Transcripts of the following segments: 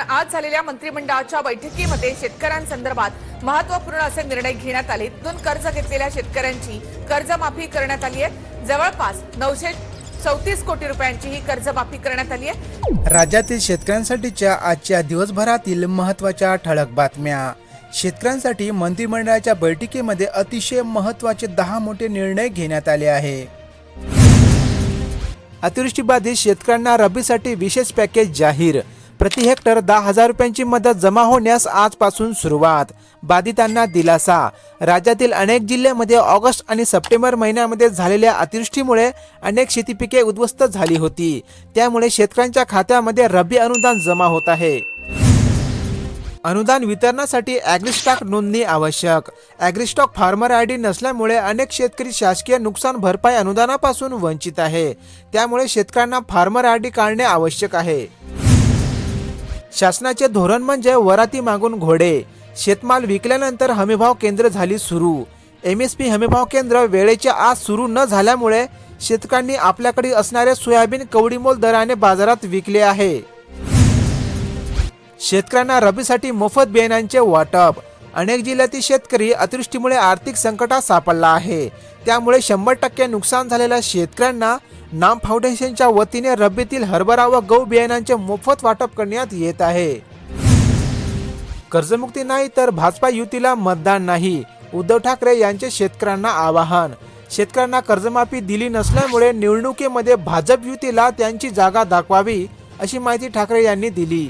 आज झालेल्या मंत्रिमंडळाच्या बैठकीमध्ये शेतकऱ्यांसंदर्भात महत्त्वपूर्ण असे निर्णय घेण्यात आले. तिथून कर्ज घेतलेल्या शेतकऱ्यांची कर्जमाफी करण्यात आली आहे. जवळपास नऊशे चौतीस कोटी रुपयांची ही कर्जमाफी करण्यात आली आहे. राज्यातील शेतकऱ्यांसाठीच्या आजच्या दिवसभरातील महत्त्वाच्या ठळक बातम्या. शेतकऱ्यांसाठी मंत्रिमंडळाच्या बैठकीमध्ये अतिशय महत्त्वाचे दहा मोठे निर्णय घेण्यात आले आहे. अतिवृष्टीबाधित शेतकऱ्यांना रबीसाठी विशेष पॅकेज जाहीर. प्रति हेक्टर दहा हजार रुपयांची मदत जमा होण्यास आजपासून सुरुवात. बाधितांना दिलासा. राज्यातील अनेक जिल्ह्यामध्ये ऑगस्ट आणि सप्टेंबर महिन्यामध्ये झालेल्या अतिवृष्टीमुळे अनेक शेतीपिके उद्ध्वस्त झाली होती. त्यामुळे शेतकऱ्यांच्या खात्यामध्ये रब्बी अनुदान जमा होत आहे. अनुदान वितरणासाठी ॲग्रिस्टॉक नोंदणी आवश्यक. ॲग्रिस्टॉक फार्मर आय डी नसल्यामुळे अनेक शेतकरी शासकीय नुकसान भरपाई अनुदानापासून वंचित आहे. त्यामुळे शेतकऱ्यांना फार्मर आय डी काढणे आवश्यक आहे. शासनाचे धोरण म्हणजे वराती मागून घोडे. शेतमाल विकल्यानंतर हमीभाव केंद्र झाली सुरू. एम एस पी हमीभाव केंद्र वेळेच्या आज सुरू न झाल्यामुळे शेतकऱ्यांनी आपल्याकडे असणारे सोयाबीन कवडीमोल दराने बाजारात विकले आहे. शेतकऱ्यांना रबीसाठी मोफत बियाण्यांचे वाटप अनेक जिल्ह्यातील शेतकरी अतिवृष्टीमुळे आर्थिक संकटात सापडला आहे. त्यामुळे शंभर टक्के नुकसान झालेल्या शेतकऱ्यांना नाम फाउंडेशनच्या वतीने रब्बीतील हरभरा व गहू बियाण्यांचे मोफत वाटप करण्यात येत आहे. कर्जमुक्ती नाही तर भाजपा युतीला मतदान नाही उद्धव ठाकरे यांचे शेतकऱ्यांना आवाहन. शेतकऱ्यांना कर्जमाफी दिली नसल्यामुळे निवडणुकीमध्ये भाजप युतीला त्यांची जागा दाखवावी अशी माहिती ठाकरे यांनी दिली.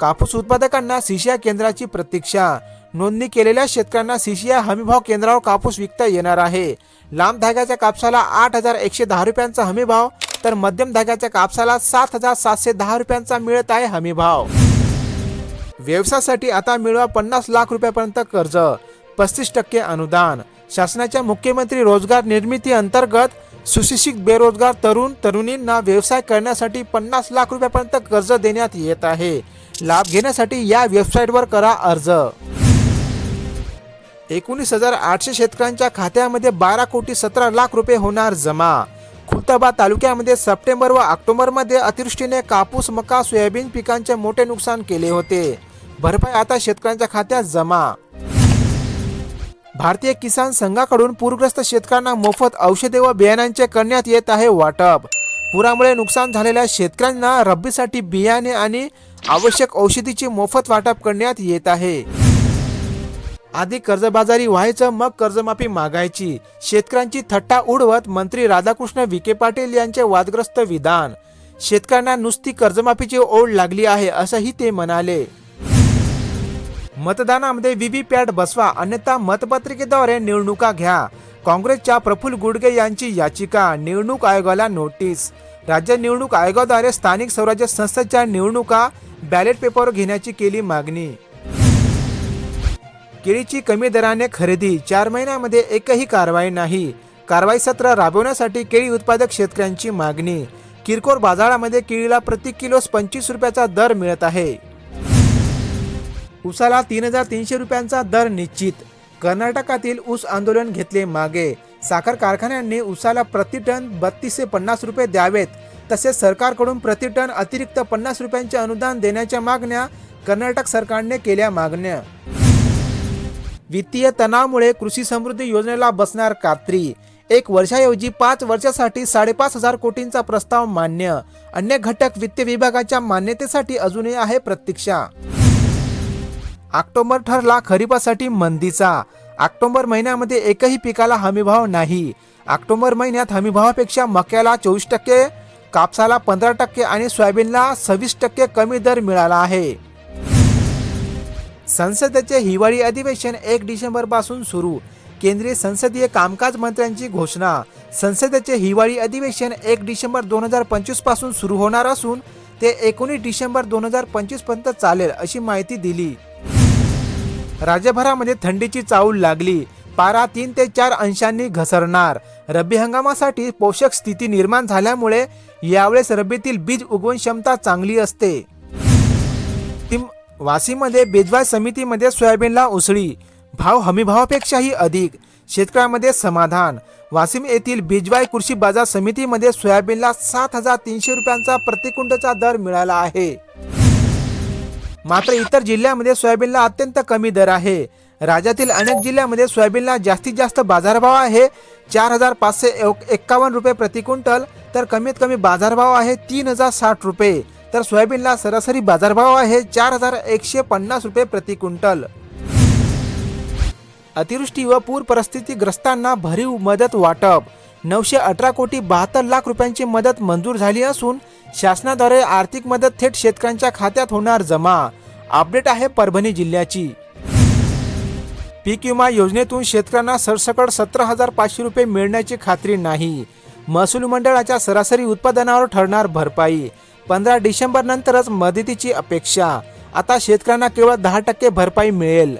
कापूस उत्पादकांना सिशिया केंद्राची प्रतीक्षा. नोंदणी केलेल्या शेतकऱ्यांना सिशिया हमीभाव केंद्रावर कापूस विकता येणार आहे. लांब धाग्याच्या कापसाला आठ हजार एकशे दहा रुपयांचा हमीभाव तर मध्यम धाग्याच्या कापसाला सात हजार सातशे दहा रुपयांचा मिळत आहे हमीभाव. व्यवसायासाठी आता मिळवा पन्नास लाख रुपयापर्यंत कर्ज पस्तीस टक्के अनुदान. शासनाच्या मुख्यमंत्री रोजगार निर्मिती अंतर्गत सुशिक्षित बेरोजगार तरुण तरुणींना व्यवसाय करण्यासाठी पन्नास लाख रुपयापर्यंत कर्ज देण्यात येत आहे. लाभ घेण्यासाठी या वेबसाईटवर करा अर्ज. एकोणीस हजार आठशे शेतकऱ्यांच्या खात्यामध्ये बारा कोटी सतरा लाख रुपये होणार जमा. खुलताबाद तालुक्यामध्ये सप्टेंबर व ऑक्टोबरमध्ये अतिवृष्टीने कापूस मका सोयाबीन पिकांचे मोठे नुकसान केले होते. भरपाई आता शेतकऱ्यांच्या खात्यात जमा. भारतीय किसान संघाकडून पूरग्रस्त शेतकऱ्यांना मोफत औषधे व बियाण्यांचे करण्यात येत आहे वाटप. पुरामुळे नुकसान झालेल्या शेतकऱ्यांना रब्बीसाठी बियाणे आणि आवश्यक औषधीची मोफत वाटप करण्यात येत आहे. आधी कर्जबाजारी व्हायचं मग कर्जमाफी मागायची. शेतकऱ्यांची थट्टा उडवत मंत्री राधाकृष्ण विखे पाटील यांचे वादग्रस्त विधान. शेतकऱ्यांना नुसती कर्जमाफीची ओढ लागली आहे असंही ते म्हणाले. मतदानामध्ये व्हीव्हीपॅट बसवा अन्यथा मतपत्रिकेद्वारे निवडणुका घ्या. काँग्रेसच्या प्रफुल्ल गुडगे यांची याचिका निवडणूक आयोगाला नोटीस. राज्य निवडणूक आयोगाद्वारे स्थानिक स्वराज्य संस्थेच्या निवडणुका बॅलेट पेपरवर घेण्याची केली मागणी. केळीची कमी दराने खरेदी चार महिन्यामध्ये एकही कारवाई नाही. कारवाई सत्र राबवण्यासाठी केळी उत्पादक शेतकऱ्यांची मागणी. किरकोळ बाजारामध्ये केळीला प्रति किलोस पंचवीस रुपयाचा दर मिळत आहे. उसाला तीन हजार तीनशे रुपयांचा दर निश्चित. कर्नाटकातील ऊस आंदोलन घेतले मागे. साखर कारखान्यांनी ऊसाला प्रति टन बत्तीसशे पन्नास रुपये द्यावेत. तसेच सरकारकडून प्रति टन अतिरिक्त पन्नास रुपयांचे अनुदान देण्याच्या मागण्या कर्नाटक सरकारने केल्या मागण्या. वित्तीय तणावामुळे कृषी समृद्धी योजनेला बसणार कात्री. एक वर्षाऐवजी पाच वर्षासाठी साडेपाच हजार कोटींचा प्रस्ताव मान्य. अन्य घटक वित्त विभागाच्या मान्यतेसाठी अजूनही आहे प्रतीक्षा. ऑक्टोबर ठरला खरीपासाठी मंदीचा. ऑक्टोबर महिन्यामध्ये एकही पिकाला हमीभाव नाही. ऑक्टोबर महिन्यात हमीभावापेक्षा मक्याला चोवीस टक्के कापसाला पंधरा टक्के आणि सोयाबीनला सव्वीस टक्के कमी दर मिळाला आहे. संसदेचे हिवाळी अधिवेशन एक डिसेंबरपासून सुरू. केंद्रीय संसदीय कामकाज मंत्र्यांची घोषणा. संसदेचे हिवाळी अधिवेशन एक डिसेंबर दोन हजार पंचवीसपासून सुरू होणार असून ते एकोणीस डिसेंबर दोन हजार पंचवीसपर्यंत चालेल अशी माहिती दिली. राज्यभरामध्ये थंडीची चाऊल लागली. पारा तीन ते चार अंशांनी घसरणार. रब्बी हंगामासाठी पोषक स्थिती निर्माण झाल्यामुळे यावेळेस रब्बीतील बीज उगवण क्षमता चांगली असते. ती- वाशीमध्ये बेजवाय समितीमध्ये सोयाबीनला उसळी. भाव हमीभावापेक्षाही अधिक. शेतकऱ्यांमध्ये समाधान. वाशिम येथील बिजवाई कृषी बाजार समितीमध्ये सोयाबीनला सात हजार तीनशे रुपयांचा प्रतिकुंडचा दर मिळाला आहे. मात्र इतर जिल्ह्यामध्ये सोयाबीनला अत्यंत कमी दर आहे. राज्यातील अनेक जिल्ह्यामध्ये सोयाबीनला जास्तीत जास्त बाजारभाव आहे. चार हजार पाचशे एक- एक्कावन्न रुपये प्रति क्विंटल तर कमीत कमी बाजारभाव आहे तीन हजार साठ रुपये. तर सोयाबीनला सरासरी बाजारभाव आहे चार हजार एकशे पन्नास रुपये प्रति क्विंटल. अतिवृष्टी व पूर परिस्थितीग्रस्तांना भरीव मदत वाटप. नऊशे अठरा कोटी बहात्तर लाख रुपयांची मदत मंजूर झाली असून शासनाद्वारे आर्थिक मदत थेट शेतकऱ्यांच्या खात्यात होणार जमा. अपडेट आहे परभणी जिल्ह्याची. पीक विमा योजनेतून शेतकऱ्यांना सरसकट सतरा हजार पाचशे रुपये मिळण्याची खात्री नाही. महसूल मंडळाच्या सरासरी उत्पादनावर ठरणार भरपाई. पंधरा डिसेंबर नंतरच मदतीची अपेक्षा. आता शेतकऱ्यांना केवळ दहा टक्के भरपाई मिळेल.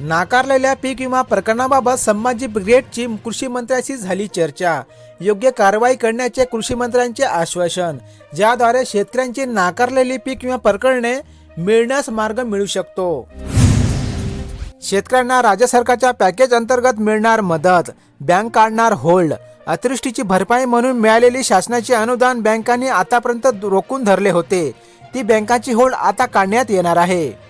नाकारलेल्या पीक विमा प्रकरणाबाबत संभाजी ब्रिगेडची कृषी मंत्र्याशी झाली चर्चा. योग्य कारवाई करण्याचे कृषी मंत्र्यांचे आश्वासन. ज्याद्वारे शेतकऱ्यांची नाकारलेली पीक विमा प्रकरणे मिळण्यास मार्ग मिळू शकतो. शेतकऱ्यांना राज्य सरकारच्या पॅकेज अंतर्गत मिळणार मदत. बँक काढणार होल्ड. अतिवृष्टीची भरपाई म्हणून मिळालेली शासनाचे अनुदान बँकांनी आतापर्यंत रोखून धरले होते. ती बँकांची होल्ड आता काढण्यात येणार आहे.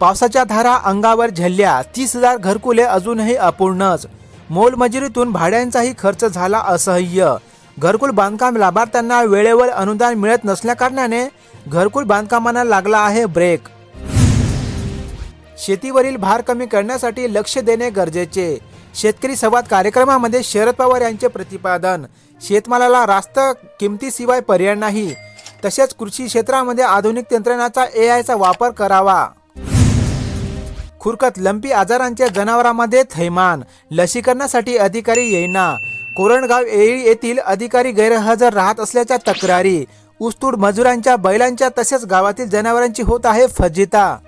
पावसाच्या धारा अंगावर झेलल्या तीस हजार घरकुले अजूनही अपूर्णच. मोलमजुरीतून भाड्यांचाही खर्च झाला असह्य. घरकुल बांधकाम लाभार्थ्यांना वेळेवर अनुदान मिळत नसल्याकारणाने घरकुल बांधकामांना लागला आहे ब्रेक. शेतीवरील भार कमी करण्यासाठी लक्ष देणे गरजेचे. शेतकरी संवाद कार्यक्रमामध्ये शरद पवार यांचे प्रतिपादन. शेतमालाला रास्त किमतीशिवाय पर्याय नाही. तसेच कृषी क्षेत्रामध्ये आधुनिक तंत्रज्ञानाचा ए आयचा वापर करावा. खुरकत लंपी आजारांच्या जनावरांमध्ये थैमान. लसीकरणासाठी अधिकारी येईना. कोरणगाव येळी येथील अधिकारी गैरहजर राहत असल्याच्या तक्रारी. ऊसतूड मजुरांच्या बैलांच्या तसेच गावातील जनावरांची होत आहे फजिता.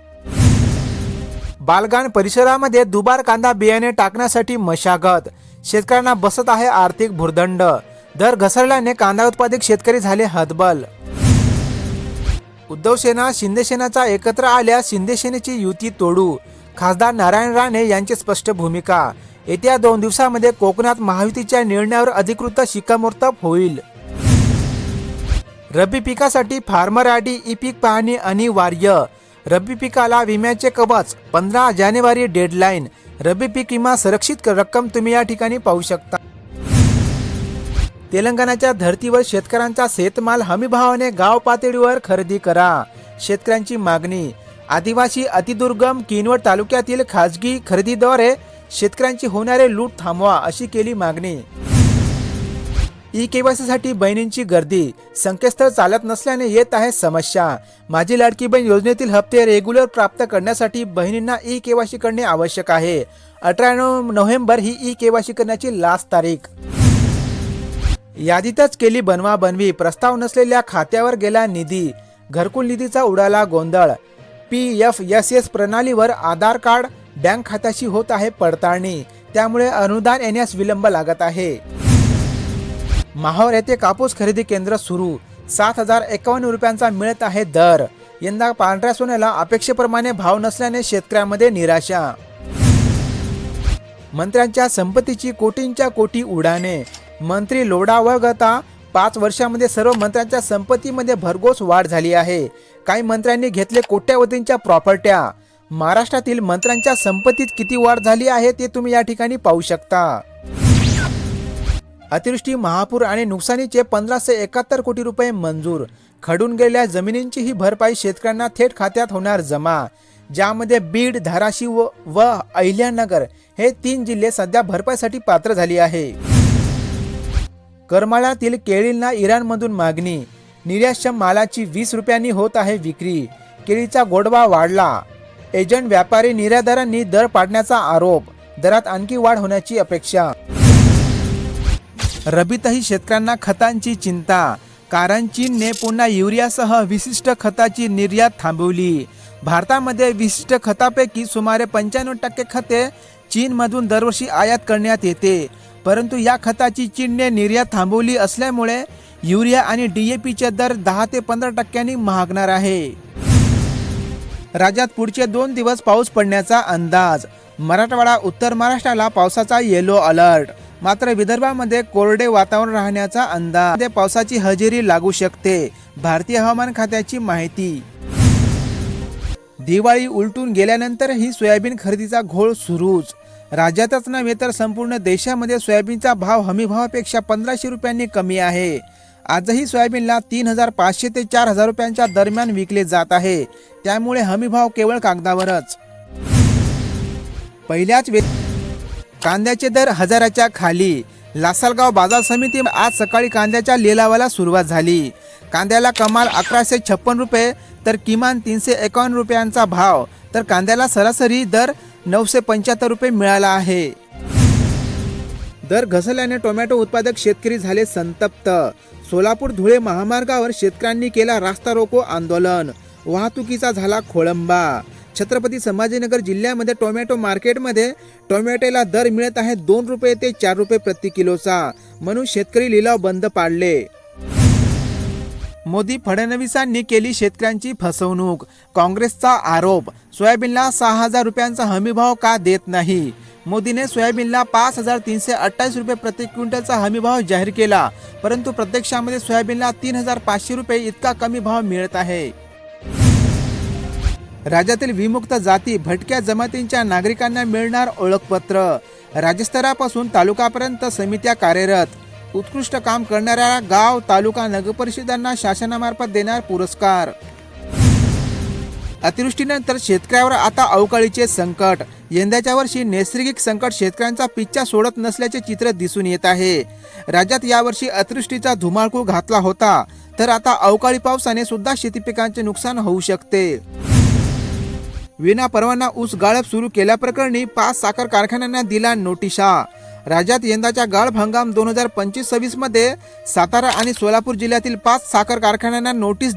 बालगाण परिसरामध्ये दुबार कांदा बियाणे टाकण्यासाठी मशागत. शेतकऱ्यांना बसत आहे आर्थिक भुर्दंड. दर घसरल्याने कांदा उत्पादक शेतकरी झाले हतबल. उद्धव सेना शिंदेसेनाचा एकत्र आल्यास शिंदेसेनेची युती तोडू. खासदार नारायण राणे यांची स्पष्ट भूमिका. येत्या दोन दिवसामध्ये कोकणात महायुतीच्या निर्णयावर अधिकृत शिक्कामोर्तब होईल. रब्बी पिकासाठी फार्मर आयडी ई पीक पाहणी अनिवार्य. रब्बी पिकाला विम्याचे कवच पंधरा जानेवारी डेडलाईन. रब्बी पीक विमा सुरक्षित रक्कम तुम्ही या ठिकाणी पाहू शकता. तेलंगणाच्या धर्तीवर शेतकऱ्यांचा शेतमाल हमीभावाने गाव पातळीवर खरेदी करा. शेतकऱ्यांची मागणी आदिवासी अतिदुर्गम किनवट तालुक्यातील खाजगी खरेदीद्वारे शेतकऱ्यांची होणारे लूट थांबवा अशी केली मागणी. ई केवायसीसाठी बहिणींची गर्दी. संकेतस्थळ चालत नसल्याने येत आहे समस्या. माझी लाडकी बहीण योजनेतील हप्ते रेग्युलर प्राप्त करण्यासाठी बहिणींना ई केवायसी करणे आवश्यक आहे. अठरा नोव्हेंबर ही ई केवायसी करण्याची लास्ट तारीख. यादीतच केली बनवा बनवी. प्रस्ताव नसलेल्या खात्यावर गेला निधी. घरकुल निधीचा उडाला गोंधळ. पी एफ एस एस प्रणालीवर आधार कार्ड बँक खात्याशी होत आहे पडताळणी. त्यामुळे अनुदान येण्यास विलंब लागत आहे. माहोर येथे कापूस खरेदी केंद्र सुरू. सात हजार एकावन्न रुपयांचा मिळत आहे दर. यंदा पांढऱ्या सोन्याला अपेक्षेप्रमाणे भाव नसल्याने शेतकऱ्यांमध्ये निराशा. मंत्र्यांच्या संपत्तीची कोटींच्या कोटी उडाणे. मंत्री लोढा वगळता पाच वर्षामध्ये सर्व मंत्र्यांच्या संपत्तीमध्ये भरघोस वाढ झाली आहे. काही मंत्र्यांनी घेतले कोट्यावधींच्या प्रॉपर्ट्या. महाराष्ट्रातील मंत्र्यांच्या संपत्तीत किती वाढ झाली आहे ते तुम्ही या ठिकाणी पाहू शकता. अतिवृष्टी महापूर आणि नुकसानीचे पंधराशे एकाहत्तर कोटी रुपये मंजूर. खडून गेलेल्या जमिनींची ही भरपाई शेतकऱ्यांना थेट खात्यात होणार जमा. ज्यामध्ये बीड धाराशिव व अहिल्यानगर हे तीन जिल्हे सध्या भरपाईसाठी पात्र झाली आहे. करमाळ्यातील केळींना इराणमधून मागणी. निर्यातक्षम मालाची वीस रुपयांनी होत आहे विक्री. केळीचा गोडवा वाढला. एजंट व्यापारी निर्यातदारांनी दर पाडण्याचा आरोप. दरात आणखी वाढ होण्याची अपेक्षा. रबीतही शेतकऱ्यांना खतांची चिंता. कारण चीनने पुन्हा युरियासह विशिष्ट खताची निर्यात थांबवली. भारतामध्ये विशिष्ट खतापैकी सुमारे पंच्याण्णव टक्के खते चीनमधून दरवर्षी आयात करण्यात येते. परंतु या खताची चीनने निर्यात थांबवली असल्यामुळे युरिया आणि डीएपीचे दर दहा ते पंधरा टक्क्यांनी महागणार आहे. राज्यात पुढचे दोन दिवस पाऊस पडण्याचा अंदाज. मराठवाडा उत्तर महाराष्ट्राला पावसाचा येलो अलर्ट. मात्र विदर्भामध्ये कोरडे वातावरण राहण्याचा अंदाज. पावसाची हजेरी लागू शकते भारतीय हवामान खात्याची माहिती. दिवाळी उलटून गेल्यानंतर ही सोयाबीन खरेदीचा घोळ सुरूच. राज्यातच नव्हे तर संपूर्ण देशामध्ये सोयाबीनचा भाव हमीभावापेक्षा पंधराशे रुपयांनी कमी आहे. आजही सोयाबीनला तीन हजार पाचशे ते चार हजार रुपयांच्या दरम्यान विकले जात आहे. त्यामुळे हमीभाव केवळ कागदावरच. पहिल्याच वे कांद्याचे दर हजाराच्या खाली. लासलगाव बाजार समिती आज सकाळी कांद्याच्या लिलावाला सुरुवात झाली. कांद्याला कमाल अकराशे छप्पन रुपये तर किमान तीनशे एकावन्न रुपयांचा भाव. तर कांद्याला सरासरी दर नऊशे पंच्याहत्तर रुपये मिळाला आहे. दर घसरल्याने टोमॅटो उत्पादक शेतकरी झाले संतप्त. सोलापूर धुळे महामार्गावर शेतकऱ्यांनी केला रास्ता रोको आंदोलन. वाहतुकीचा झाला खोळंबा. छत्रपती संभाजीनगर जिल्ह्यामध्ये टोमॅटो मार्केटमध्ये टोमॅटोला दर मिळत आहे दोन रुपये ते चार रुपये प्रति किलोचा. म्हणून शेतकरी लिलाव बंद पाडले. मोदी फडणवीसांनी केली शेतकऱ्यांची फसवणूक. काँग्रेसचा आरोप सोयाबीनला सहा हजार रुपयांचा हमीभाव का देत नाही? मोदीने सोयाबीनला पाच हजार तीनशे अठ्ठावीस रुपये प्रति क्विंटलचा हमीभाव जाहीर केला परंतु प्रत्यक्षामध्ये सोयाबीनला तीन हजार पाचशे रुपये इतका कमी भाव मिळत आहे. राज्यातील विमुक्त जाती भटक्या जमातींच्या नागरिकांना मिळणार ओळखपत्र. राज्यस्तरापासून तालुकापर्यंत समित्या कार्यरत. उत्कृष्ट काम करणाऱ्या गाव तालुका नगरपरिषदांना शासनामार्फत देणार पुरस्कार. अतिवृष्टीनंतर शेतकऱ्यावर आता अवकाळीचे संकट. यंदाच्या वर्षी नैसर्गिक संकट शेतकऱ्यांचा पिच्छा सोडत नसल्याचे चित्र दिसून येत आहे. राज्यात यावर्षी अतिवृष्टीचा धुमाळकूळ घातला होता. तर आता अवकाळी पावसाने सुद्धा शेती पिकांचे नुकसान होऊ शकते. विना परवाना ऊस गाळप सुरू केल्याप्रकरणी पाच साखर कारखान्यांना दिला नोटिशा. राज्यात यंदाच्या गाळप हंगाम दोन हजार पंचवीस सव्वीसमध्ये सातारा आणि सोलापूर जिल्ह्यातील पाच साखर कारखान्यांना नोटीस